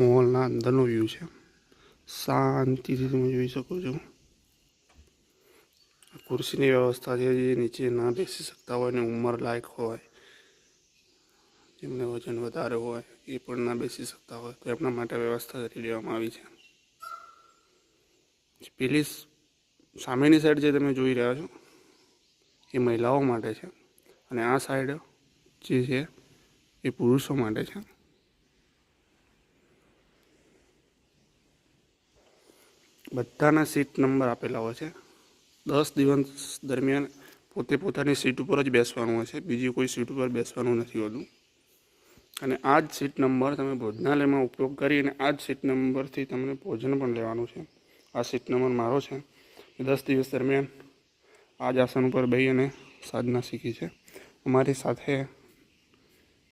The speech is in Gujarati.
મોલના અંદરનો વ્યૂ છે. શાંતિથી તમે જોઈ શકો છો. ખુરશીની વ્યવસ્થા છે જે નીચે ના બેસી શકતા હોય ને ઉંમર લાયક હોય. જેમને વજન વધારે હોય એ પણ ના બેસી શકતા હોય. તો એમના માટે વ્યવસ્થા કરી દેવામાં આવી છે. પેલી સામેની સાઈડ જે તમે જોઈ રહ્યા છો, એ મહિલાઓ માટે છે. અને આ સાઈડ જે છે, એ પુરુષો માટે છે. બધાના સીટ નંબર આપેલા હોય છે. દસ દિવસ દરમિયાન પોતે પોતાની સીટ ઉપર જ બેસવાનું હોય છે. બીજી કોઈ સીટ ઉપર બેસવાનું નથી હોતું. અને આ જ સીટ નંબર તમે ભોજનાલયમાં ઉપયોગ કરીને આ જ સીટ નંબરથી તમને ભોજન પણ લેવાનું છે. આ સીટ નંબર મારો છે. દસ દિવસ દરમિયાન આ જ આસન ઉપર બેસી અને સાધના શીખી છે. અમારી સાથે